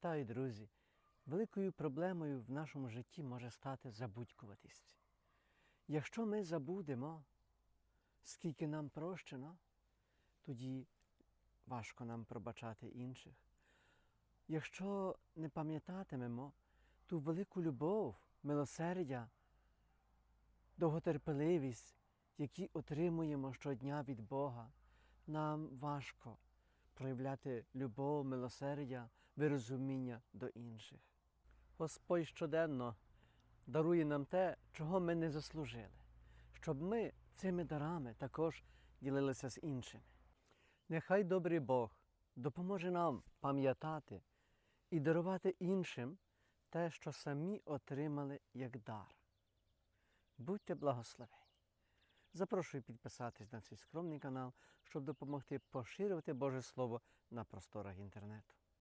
Вітаю, друзі! Великою проблемою в нашому житті може стати забудькуватість. Якщо ми забудемо, скільки нам прощено, тоді важко нам пробачати інших. Якщо не пам'ятатимемо ту велику любов, милосердя, довготерпеливість, які отримуємо щодня від Бога, нам важко проявляти любов, милосердя, вирозуміння до інших. Господь щоденно дарує нам те, чого ми не заслужили, щоб ми цими дарами також ділилися з іншими. Нехай добрий Бог допоможе нам пам'ятати і дарувати іншим те, що самі отримали як дар. Будьте благословені! Запрошую підписатись на цей скромний канал, щоб допомогти поширювати Боже Слово на просторах інтернету.